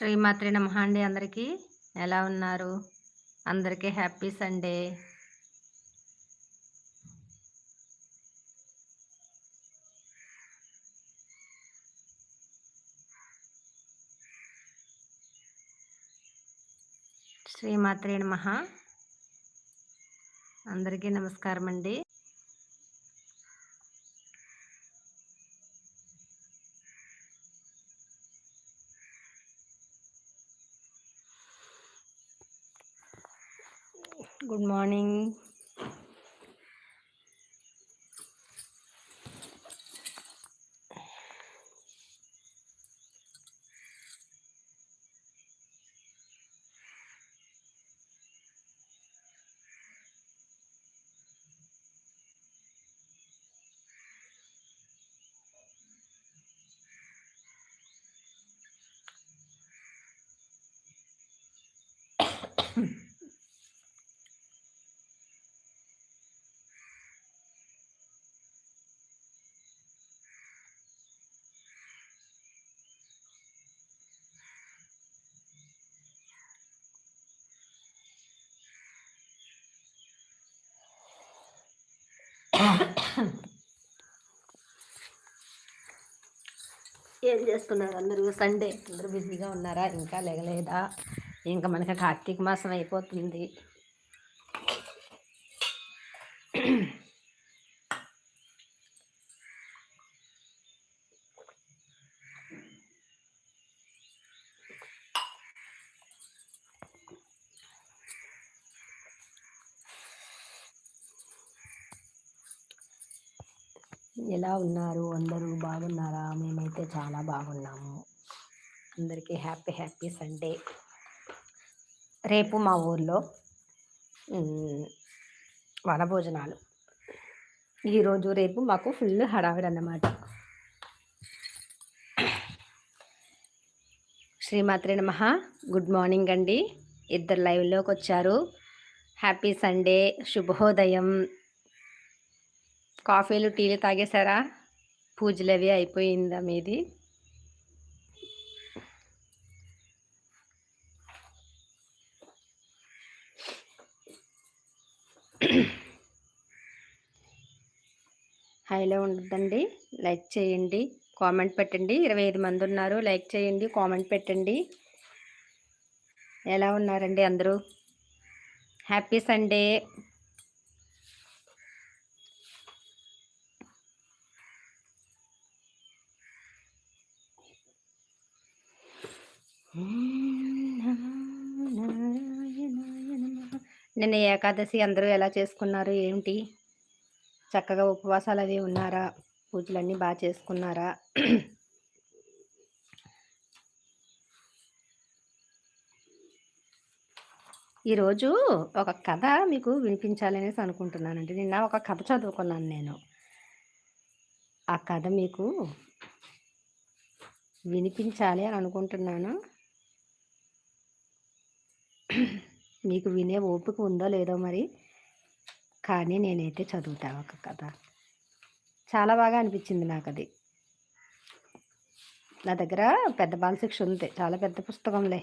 శ్రీమాత్రి నమః అండి అందరికీ. ఎలా ఉన్నారు? అందరికీ హ్యాపీ సండే. శ్రీమాత్రి నమః. అందరికీ నమస్కారం అండి గుడ్ మార్నింగ్ ఏం చేస్తున్నారు అందరూ? సండే అందరూ బిజీగా ఉన్నారా? ఇంకా లేగలేదా? ఇంకా మనకి కార్తీక మాసం అయిపోతుంది. ఎలా ఉన్నారు? అందరూ బాగున్నారా? మేమైతే చాలా బాగున్నాము. అందరికీ హ్యాపీ హ్యాపీ సండే. రేపు మా ఊర్లో వనభోజనాలు. ఈరోజు రేపు మాకు ఫుల్ హడావిడి అన్నమాట. శ్రీమాత్రి నమ. గుడ్ మార్నింగ్ అండి. ఇద్దరు లైవ్లోకి వచ్చారు. హ్యాపీ సండే శుభోదయం. కాఫీలు టీలు తాగేశారా? పూజలు అవి అయిపోయిందా మీది? హైలో ఉండద్దండి. లైక్ చేయండి కామెంట్ పెట్టండి. ఇరవై ఐదు మంది ఉన్నారు. లైక్ చేయండి కామెంట్ పెట్టండి. ఎలా ఉన్నారండి అందరూ? Happy Sunday. నిన్న ఏకాదశి అందరూ ఎలా చేసుకున్నారు? ఏమిటి చక్కగా ఉపవాసాలు అవి ఉన్నారా? పూజలన్నీ బాగా చేసుకున్నారా? ఈరోజు ఒక కథ మీకు వినిపించాలనేసి అనుకుంటున్నానండి. నిన్న ఒక కథ చదువుకున్నాను నేను. ఆ కథ మీకు వినిపించాలి అని అనుకుంటున్నాను. మీకు వినే ఓపిక ఉందో లేదో మరి కానీ నేనైతే చదువుతా ఒక కథ. చాలా బాగా అనిపించింది నాకు అది నా దగ్గర పెద్ద బాలశిక్ష ఉంది. చాలా పెద్ద పుస్తకంలే.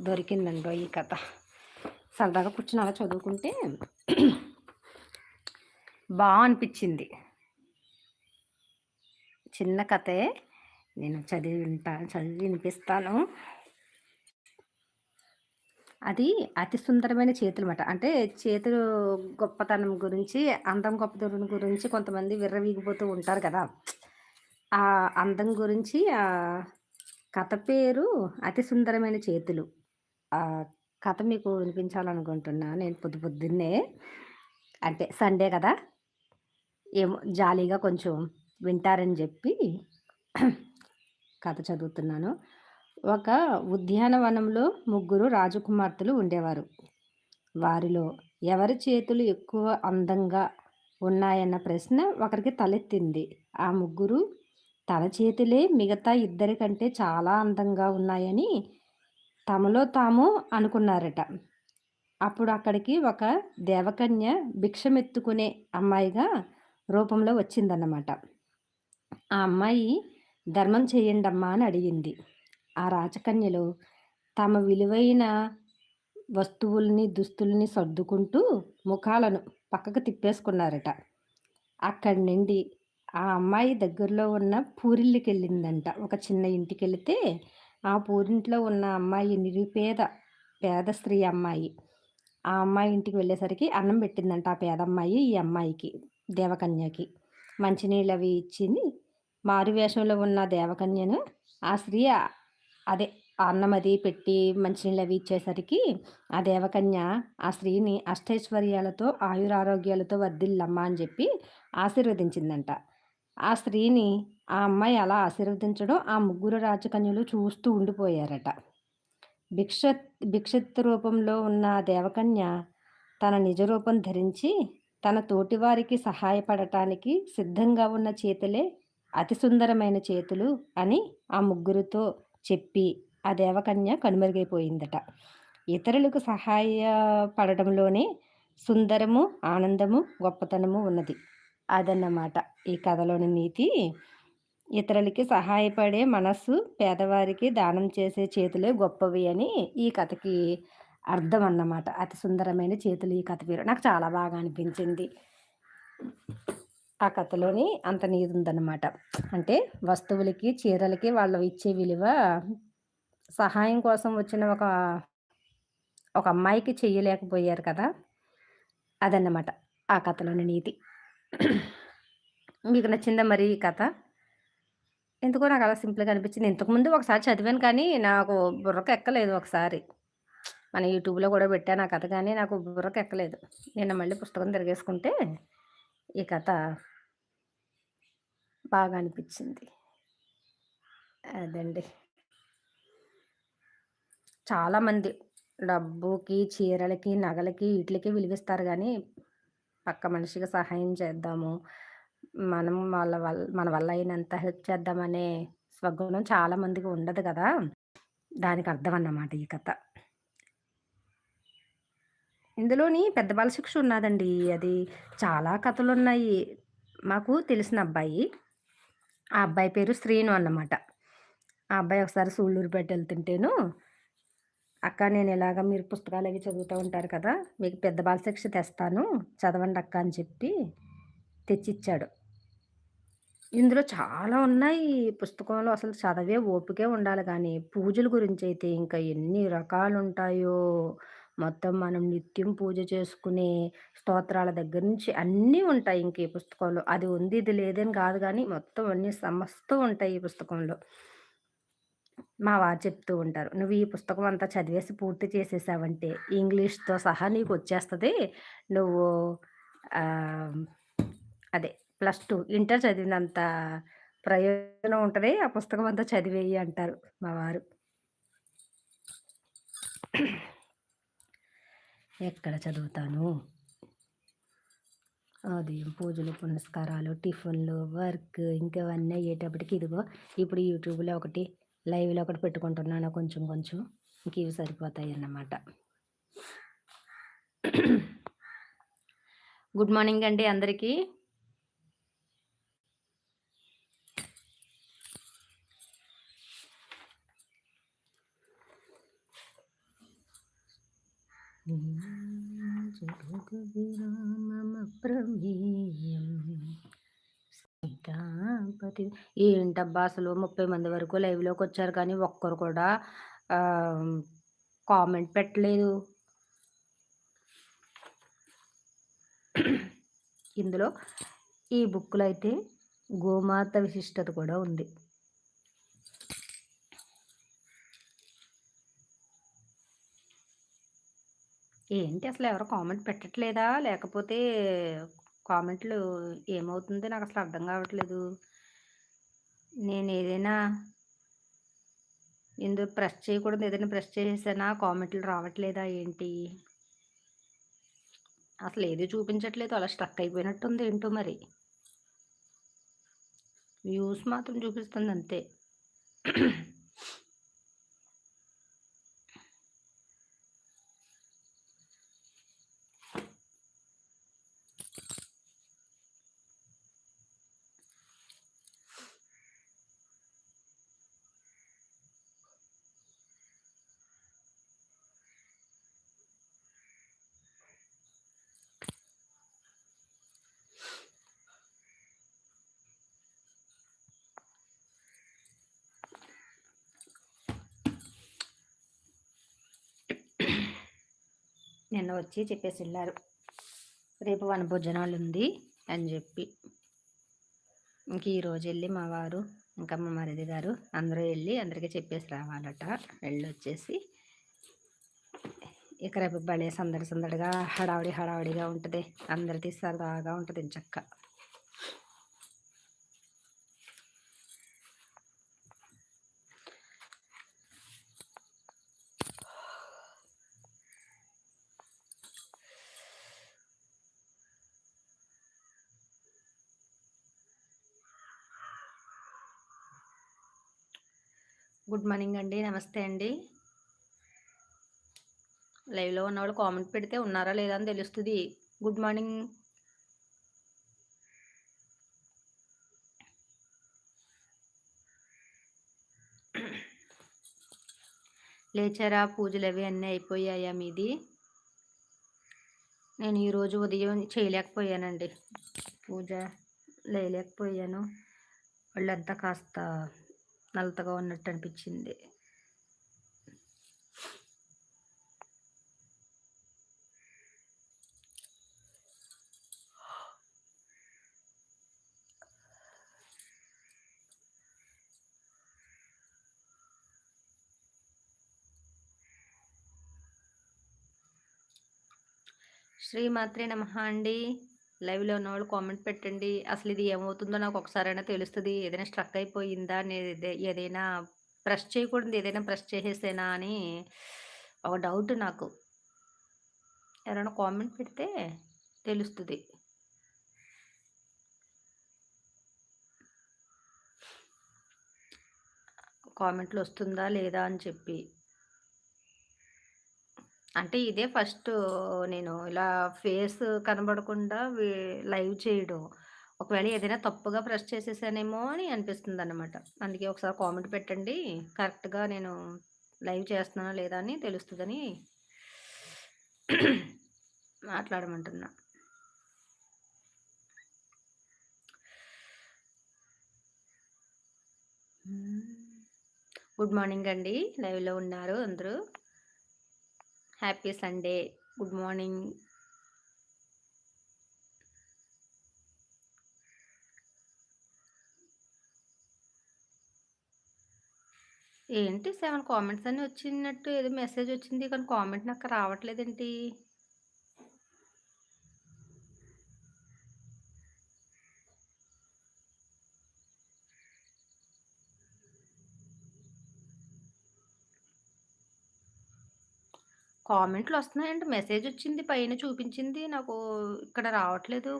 దొరికిందండో ఈ కథ. సరదాగా కూర్చుని అలా చదువుకుంటే బాగా అనిపించింది. చిన్న కథే. నేను చదివి వింటా చదివి వినిపిస్తాను అది అతి సుందరమైన చేతులు అన్నమాట అంటే చేతులు గొప్పతనం గురించి అందం గొప్పతనం గురించి కొంతమంది విర్రవీగిపోతూ ఉంటారు కదా. ఆ అందం గురించి ఆ కథ పేరు అతి సుందరమైన చేతులు. ఆ కథ మీకు వినిపించాలనుకుంటున్నా నేను పొద్దు పొద్దున్నే. అంటే సండే కదా. ఏమో జాలీగా కొంచెం వింటారని చెప్పి కథ చదువుతున్నాను. ఒక ఉద్యానవనంలో ముగ్గురు రాజకుమార్తెలు ఉండేవారు. వారిలో ఎవరి చేతులు ఎక్కువ అందంగా ఉన్నాయన్న ప్రశ్న ఒకరికి తలెత్తింది. ఆ ముగ్గురు తన చేతులే మిగతా ఇద్దరి కంటే చాలా అందంగా ఉన్నాయని తమలో తాము అనుకున్నారట. అప్పుడు అక్కడికి ఒక దేవకన్య భిక్షమెత్తుకునే అమ్మాయిగా రూపంలో వచ్చిందన్నమాట. ఆ అమ్మాయి ధర్మం చేయండమ్మా అని అడిగింది. ఆ రాజకన్యలు తమ విలువైన వస్తువుల్ని దుస్తుల్ని సర్దుకుంటూ ముఖాలను పక్కకు తిప్పేసుకున్నారట. అక్కడి నుండి ఆ అమ్మాయి దగ్గరలో ఉన్న పూరిళ్ళకి వెళ్ళిందంట ఒక చిన్న ఇంటికి వెళితే ఆ పూరింట్లో ఉన్న అమ్మాయి నిరుపేద పేద స్త్రీ అమ్మాయి. ఆ అమ్మాయి ఇంటికి వెళ్ళేసరికి అన్నం పెట్టిందంట ఆ పేదమ్మాయి ఈ అమ్మాయికి దేవకన్యకి. మంచినీళ్ళు అవి ఇచ్చింది మారు వేషంలో ఉన్న దేవకన్యను ఆ స్త్రీ అదే అన్నం అది పెట్టి మంచినీళ్ళు అవి ఇచ్చేసరికి ఆ దేవకన్య ఆ స్త్రీని అష్టైశ్వర్యాలతో ఆయురారోగ్యాలతో వర్ధిల్లమ్మా అని చెప్పి ఆశీర్వదించిందంట. ఆ స్త్రీని ఆ అమ్మాయి అలా ఆశీర్వదించడం ఆ ముగ్గురు రాజకన్యలు చూస్తూ ఉండిపోయారట. భిక్ష భిక్షత్ రూపంలో ఉన్న దేవకన్య తన నిజ రూపం ధరించి తన తోటివారికి సహాయపడటానికి సిద్ధంగా ఉన్న చేతులే అతి సుందరమైన చేతులు అని ఆ ముగ్గురితో చెప్పి ఆ దేవకన్య కనుమరుగైపోయిందట. ఇతరులకు సహాయపడటంలోనే సుందరము ఆనందము గొప్పతనము ఉన్నది. అదన్నమాట ఈ కథలోని నీతి. ఇతరులకి సహాయపడే మనస్సు పేదవారికి దానం చేసే చేతులే గొప్పవి అని ఈ కథకి అర్థం అన్నమాట అతి సుందరమైన చేతులు ఈ కథ పేరు. నాకు చాలా బాగా అనిపించింది. ఆ కథలోని అంత నీరు ఉందన్నమాట అంటే వస్తువులకి చీరలకి వాళ్ళు ఇచ్చే విలువ సహాయం కోసం వచ్చిన ఒక ఒక అమ్మాయికి చెయ్యలేకపోయారు కదా? అదన్నమాట ఆ కథలోని నీతి. మీకు నచ్చిందా మరి ఈ కథ? ఎందుకో నాకు అలా సింపుల్గా అనిపించింది. ఇంతకుముందు ఒకసారి చదివాను కానీ నాకు బుర్రకు ఎక్కలేదు ఒకసారి. మన యూట్యూబ్లో కూడా పెట్టాను ఆ కథ కానీ నాకు బుర్రకు ఎక్కలేదు. నిన్న మళ్ళీ పుస్తకం తిరిగేసుకుంటే ఈ కథ బాగా అనిపించింది అదండి. చాలామంది డబ్బుకి చీరలకి నగలకి వీటికి విలువిస్తారు కానీ పక్క మనిషికి సహాయం చేద్దాము. మనం వాళ్ళ వల్ల మన వల్ల అయినంత హెల్ప్ చేద్దామనే స్వగుణం చాలా మందికి ఉండదు కదా? దానికి అర్థం అన్నమాట ఈ కథ. ఇందులోని పెద్ద బాల శిక్ష ఉన్నదండి. అది చాలా కథలు ఉన్నాయి మాకు తెలిసిన అబ్బాయి ఆ అబ్బాయి పేరు శ్రీను అన్నమాట. ఆ అబ్బాయి ఒకసారి సూళ్ళూరుపేట వెళ్తుంటేను అక్క నేను ఇలాగ మీరు పుస్తకాలు అవి చదువుతూ ఉంటారు కదా మీకు పెద్ద బాలశిక్ష తెస్తాను చదవండి అక్క అని చెప్పి తెచ్చిచ్చాడు. ఇందులో చాలా ఉన్నాయి. పుస్తకంలో అసలు చదివే ఓపికే ఉండాలి కానీ పూజల గురించి అయితే ఇంకా ఎన్ని రకాలు ఉంటాయో మొత్తం మనం నిత్యం పూజ చేసుకునే స్తోత్రాల దగ్గర నుంచి అన్నీ ఉంటాయి ఇంక ఈ పుస్తకంలో. అది ఉంది ఇది లేదని కాదు కానీ మొత్తం అన్ని సమస్తం ఉంటాయి ఈ పుస్తకంలో. మా వారు చెప్తూ ఉంటారు నువ్వు ఈ పుస్తకం అంతా చదివేసి పూర్తి చేసేసావంటే ఇంగ్లీష్తో సహా నీకు వచ్చేస్తుంది. నువ్వు అదే ప్లస్ టూ ఇంటర్ చదివినంత ప్రయోజనం ఉంటుంది ఆ పుస్తకం అంతా చదివేయి అంటారు మా వారు. ఎక్కడ చదువుతాను? ఉదయం పూజలు పునస్కారాలు టిఫిన్లు వర్క్ ఇంకవన్నీ అయ్యేటప్పటికి ఇదిగో ఇప్పుడు యూట్యూబ్లో ఒకటి లైవ్లో ఒకటి పెట్టుకుంటున్నాను కొంచెం కొంచెం. ఇంక ఇవి సరిపోతాయి అన్నమాట. గుడ్ మార్నింగ్ అండి అందరికీ. సీతాపతి ఏంటబ్బా అసలు ముప్పై మంది వరకు లైవ్లోకి వచ్చారు కానీ ఒక్కరు కూడా కామెంట్ పెట్టలేదు. ఇందులో ఈ బుక్లో అయితే గోమాత విశిష్టత కూడా ఉంది. ఏంటి అసలు ఎవరు కామెంట్ పెట్టట్లేదా? లేకపోతే కామెంట్లు ఏమవుతుందో? నాకు అసలు అర్థం కావట్లేదు. నేను ఏదైనా ఇందులో ప్రెస్ చేయకూడదు ఏదైనా ప్రెస్ చేసేసానా? కామెంట్లు రావట్లేదా? ఏంటి? అసలు ఏది చూపించట్లేదు? అలా స్ట్రక్ అయిపోయినట్టుంది ఏంటో మరి. వ్యూస్ మాత్రం చూపిస్తుంది అంతే. నిన్న వచ్చి చెప్పేసి వెళ్ళారు. రేపు వనభోజనాలు ఉంది అని చెప్పి. ఇంక ఈరోజు వెళ్ళి మా వారు ఇంకా మా మరిది గారు అందరూ వెళ్ళి అందరికీ చెప్పేసి రావాలట. వెళ్ళి వచ్చేసి ఇక రేపు భలే సందడి సందడిగా హడావుడి హడావుడిగా ఉంటుంది. అందరికీ సరదాగా ఉంటుంది చక్క. గుడ్ మార్నింగ్ అండి. నమస్తే అండి. లైవ్లో ఉన్నవాళ్ళు కామెంట్ పెడితే ఉన్నారా లేదా అని తెలుస్తుంది. Good morning. లేచారా? పూజలు అవి అన్నీ అయిపోయాయా మీది? నేను ఈరోజు ఉదయం చేయలేకపోయానండి. పూజ లేలేకపోయాను వాళ్ళంతా కాస్త నల్లతగా ఉన్నట్టు అనిపించింది. శ్రీమాత్రే నమ అండి. లైవ్లో ఉన్నవాళ్ళు కామెంట్ పెట్టండి. అసలు ఇది ఏమవుతుందో నాకు ఒకసారైనా తెలుస్తుంది. ఏదైనా స్ట్రక్ అయిపోయిందా అనేది ఏదైనా ప్రెస్ చేయకూడదు ఏదైనా ప్రెస్ చేసేసేనా అని ఒక డౌట్ నాకు. ఎవరైనా కామెంట్ పెడితే తెలుస్తుంది. కామెంట్లు వస్తుందా లేదా అని చెప్పి. అంటే ఇదే ఫస్ట్ నేను ఇలా ఫేస్ కనబడకుండా లైవ్ చేయడం. ఒకవేళ ఏదైనా తప్పుగా ప్రెస్ చేసేసానేమో అని అనిపిస్తుంది అనమాట అందుకే ఒకసారి కామెంట్ పెట్టండి. కరెక్ట్‌గా నేను లైవ్ చేస్తున్నానా లేదా అని తెలుస్తుందని మాట్లాడమంటున్నా. గుడ్ మార్నింగ్ అండి. లైవ్‌లో ఉన్నారు అందరూ. హ్యాపీ సండే గుడ్ మార్నింగ్ ఏంటి సెవెన్ కామెంట్స్ అని వచ్చినట్టు ఏదో మెసేజ్ వచ్చింది కానీ కామెంట్ నాకు రావట్లేదేంటి? కామెంట్లు వస్తున్నాయండి మెసేజ్ వచ్చింది పైన చూపించింది. నాకు ఇక్కడ రావట్లేదు.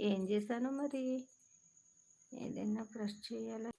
ఏం చేశాను మరి? ఏదైనా ప్రెస్ చేయాలి?